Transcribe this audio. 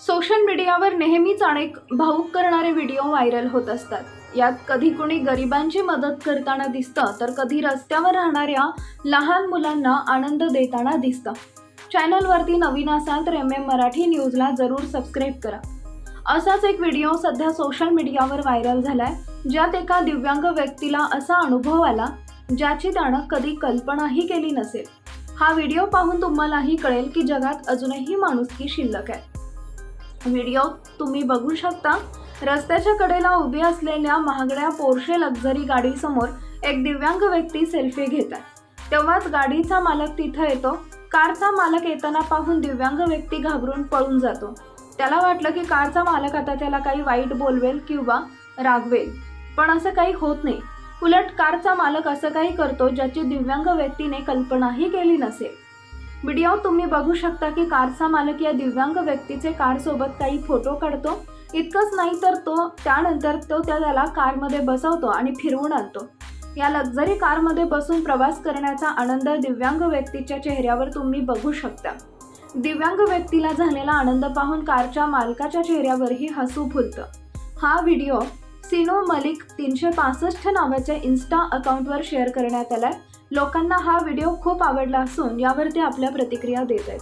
Social मीडियावर नेहमीच अनेक भाऊक करणारे व्हिडिओ व्हायरल होत असतात. यात कधी कुणी गरिबांची मदत करताना दिसतं तर कधी रस्त्यावर राहणाऱ्या लहान मुलांना आनंद देताना दिसतं. चॅनलवरती नवीन असाल तर एम एम मराठी न्यूजला जरूर सबस्क्राईब करा. असाच एक व्हिडिओ सध्या सोशल मीडियावर व्हायरल झालाय ज्यात एका दिव्यांग व्यक्तीला असा अनुभव आला ज्याची त्यानं कधी कल्पनाही केली नसेल. हा व्हिडिओ पाहून तुम्हालाही कळेल की जगात अजूनही माणुसकी शिल्लक आहे. व्हिडिओ तुम्ही बघू शकता. रस्त्याच्या कडेला उभी असलेल्या महागड्या पोर्शे लक्झरी गाडीसमोर एक दिव्यांग व्यक्ती सेल्फी घेत आहे. तेव्हाच गाडीचा मालक तिथं येतो. कारचा मालक येताना पाहून दिव्यांग व्यक्ती घाबरून पळून जातो. त्याला वाटलं की कारचा मालक आता त्याला काही वाईट बोलवेल किंवा रागवेल. पण असं काही होत नाही. उलट कारचा मालक असं काही करतो ज्याची दिव्यांग व्यक्तीने कल्पनाही केली नसेल. व्हिडिओ तुम्ही बघू शकता की कारचा मालक या दिव्यांग व्यक्तीचे कारसोबत काही फोटो काढतो. इतकंच नाही तर तो त्यानंतर तो त्या त्याला कारमध्ये बसवतो आणि फिरवून आणतो. या लक्झरी कारमध्ये बसून प्रवास करण्याचा आनंद दिव्यांग व्यक्तीच्या चेहऱ्यावर तुम्ही बघू शकता. दिव्यांग व्यक्तीला झालेला आनंद पाहून कारच्या मालकाच्या चेहऱ्यावरही हसू फुलतं. हा व्हिडिओ सिनो मलिक तीनशे पासष्ट नावाच्या इन्स्टा अकाउंटवर शेअर करण्यात आलाय. लोकांना हा व्हिडिओ खूप आवडला असून यावर ते आपल्या प्रतिक्रिया देत आहेत.